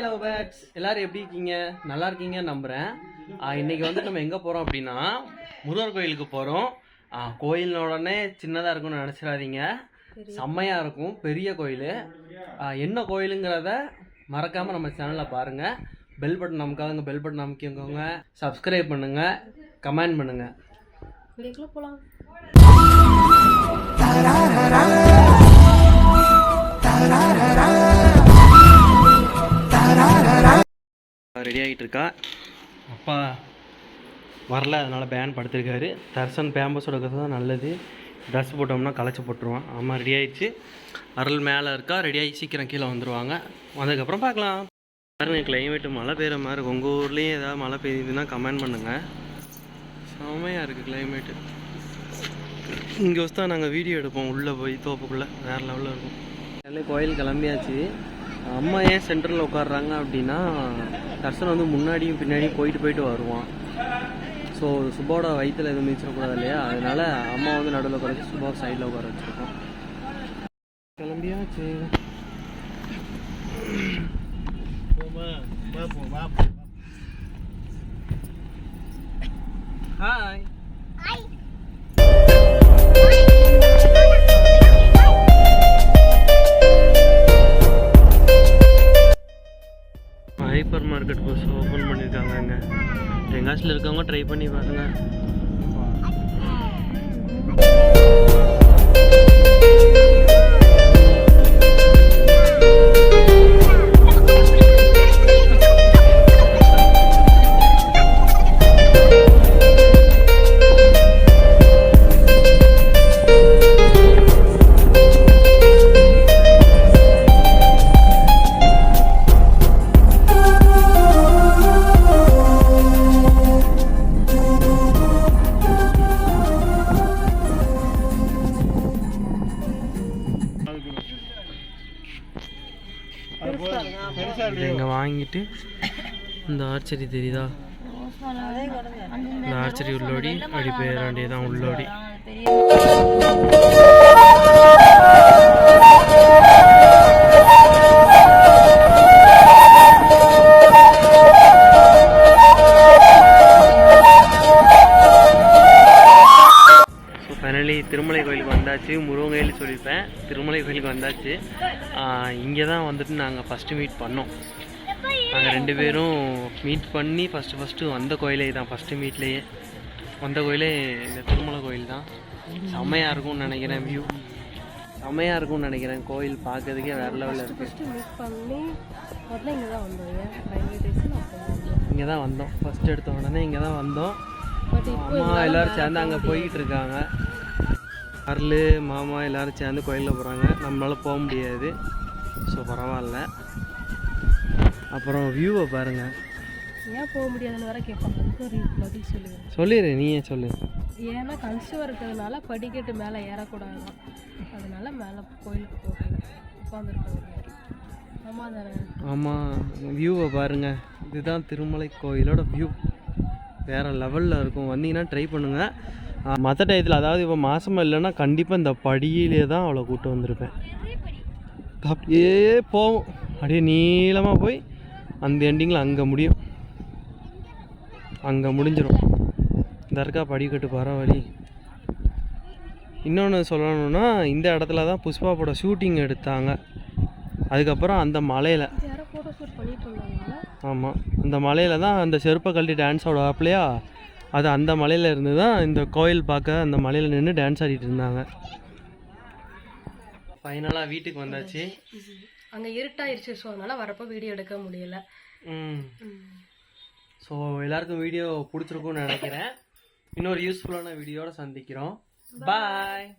Hi love birds எல்லாரும் எப்படி இருக்கீங்க? நல்லா இருக்கீங்க நம்புறேன். ஆ, இன்னைக்கு வந்து நம்ம எங்க போறோம் அப்படின்னா முருகர் கோயிலுக்கு போறோம். ஆ, கோயில் உடனே சின்னதா இருக்கும்னு நினைச்சிடாதீங்க. செம்மையா இருக்கும். பெரிய கோயில். என்ன கோயிலுங்கிறத மறக்காம நம்ம சேனல்ல பாருங்க. பெல் பட்டன் நமக்காக பெல் பட்டன் அமைக்கோங்க சப்ஸ்கிரைப் பண்ணுங்க. கமெண்ட் பண்ணுங்க. இருக்கா அப்பா வரல அதனால் பேன் படுத்திருக்காரு. தர்சன் பேம்பஸோட கதை தான் நல்லது. ட்ரெஸ் போட்டோம்னா களைச்சி போட்டுருவான். ஆமாம் ரெடி ஆயிடுச்சு. அருள் மேலே இருக்கா ரெடி ஆகி சீக்கிரம் கீழே வந்துடுவாங்க வந்ததுக்கப்புறம் பார்க்கலாம். பாருங்க கிளைமேட்டு மழை பெய்கிற மாதிரி இருக்கு. உங்கள் ஊர்லேயும் ஏதாவது மழை பெய்யுதுன்னா கமெண்ட் பண்ணுங்கள் செம்மையாக இருக்குது கிளைமேட்டு இங்கே வச்சு தான் நாங்கள் வீடியோ எடுப்போம். உள்ளே போய் தோப்புக்குள்ளே. வேறு லெவலில் இருக்கும். எல்லாம் கோயில் கிளம்பியாச்சு. அம்மா ஏன் சென்டரில் உட்காடுறாங்க அப்படின்னா தர்சன் வந்து முன்னாடியும் பின்னாடியும் போயிட்டு போயிட்டு வருவான். ஸோ சுபாவோட வயிற்றில் எதுவும் மிதிச்சிடக்கூடாது இல்லையா? அதனால அம்மா வந்து நடுவில் உட்கார சுபா சைடில் உட்கார வச்சுருக்கோம் கிளம்பியாச்சு. ஹாய் ஹைப்பர் மார்க்கெட் புதுசு ஓப்பன் பண்ணியிருக்காங்க இங்கே தெங்காசில் இருக்கவங்க ட்ரை பண்ணி பாருங்க. இங்கே வாங்கிட்டு இந்த ஆர்ச்சரி தெரியுதா? இந்த ஆர்ச்சரி உள்ளோடி அப்படி போயிட வேண்டியதான் உள்ளோடி ஃபைனலி திருமலை கோயிலுக்கு வந்தாச்சு. முருகன் கோயில் சொல்லியிருப்பேன். திருமலை கோயிலுக்கு வந்தாச்சு. இங்கே தான் வந்துட்டு நாங்கள் ஃபஸ்ட்டு மீட் பண்ணோம். நாங்கள் ரெண்டு பேரும் மீட் பண்ணி ஃபஸ்ட்டு ஃபஸ்ட்டு வந்த கோயிலே தான். ஃபஸ்ட்டு மீட்லேயே வந்த கோயிலே இந்த திருமலை கோயில் தான். செம்மையாக இருக்கும்னு நினைக்கிறேன் வியூ செம்மையாக இருக்கும்னு நினைக்கிறேன். கோயில் பார்க்கறதுக்கே வேறு லெவலில் இருக்குது ஃபஸ்ட்டு இங்கே தான் வந்தோம். ஏன்? ரயில்வே ஸ்டேஷன் அப்புறம் இங்கே தான் வந்தோம். ஃபஸ்ட் எடுத்த உடனே இங்கே தான் வந்தோம். அம்மா எல்லாரும் சேர்ந்து அங்கே போய்கிட்டு இருக்காங்க. அருள் மாமா எல்லாரும் சேர்ந்து கோயிலில் போகிறாங்க நம்மளால போக முடியாது. ஸோ பரவாயில்ல. அப்புறம் வியூவை பாருங்க. ஏன் போக முடியாதுன்னு வேற கேட்பாங்க. ஒரு பதில் சொல்லுவேன் சொல்லிடு நீயே சொல்லு. ஏன்னா கன்சியூவ் இருக்கிறதுனால படிக்கட்டு மேலே ஏறக்கூடாது. அதனால மேலே கோயிலுக்கு போகல. உட்காந்துருக்காங்க ஆமா தானே? ஆமாம் வியூவை பாருங்க. இதுதான் திருமலை கோயிலோட வியூ வேறு லெவலில் இருக்கும். வந்தீங்கன்னா ட்ரை பண்ணுங்கள் மற்ற டயத்தில் அதாவது இப்போ மாதமாக இல்லைன்னா கண்டிப்பாக இந்த படியிலே தான் அவளை கூட்டு வந்திருப்பேன். அப்படியே போவோம். அப்படியே நீளமாக போய் அந்த எண்டிங்கில் அங்கே முடியும். அங்கே முடிஞ்சிடும் தர்கா இருக்கா படிக்கட்டு பரவாயில்ல இன்னொன்று சொல்லணுன்னா இந்த இடத்துல தான் புஷ்பாவோட ஷூட்டிங் எடுத்தாங்க. அதுக்கப்புறம் அந்த மலையில் பண்ணிட்டு இருந்தாங்க ஆமாம் அந்த மலையில் தான் அந்த செருப்பை கழட்டி டான்ஸ் ஆட ஆப்பலையா அது அந்த மலையில் இருந்து தான் இந்த கோயில் பார்க்க அந்த மலையில் நின்று டான்ஸ் ஆடிட்டு இருந்தாங்க. ஃபைனலாக வீட்டுக்கு வந்தாச்சு. அங்கே இருட்டாயிருச்சு ஸோ அதனால வரப்போ வீடியோ எடுக்க முடியல. ஸோ எல்லாருக்கும் வீடியோ பிடிச்சிருக்கும்னு நினைக்கிறேன். இன்னொரு யூஸ்ஃபுல்லான வீடியோட சந்திக்கிறோம். பாய்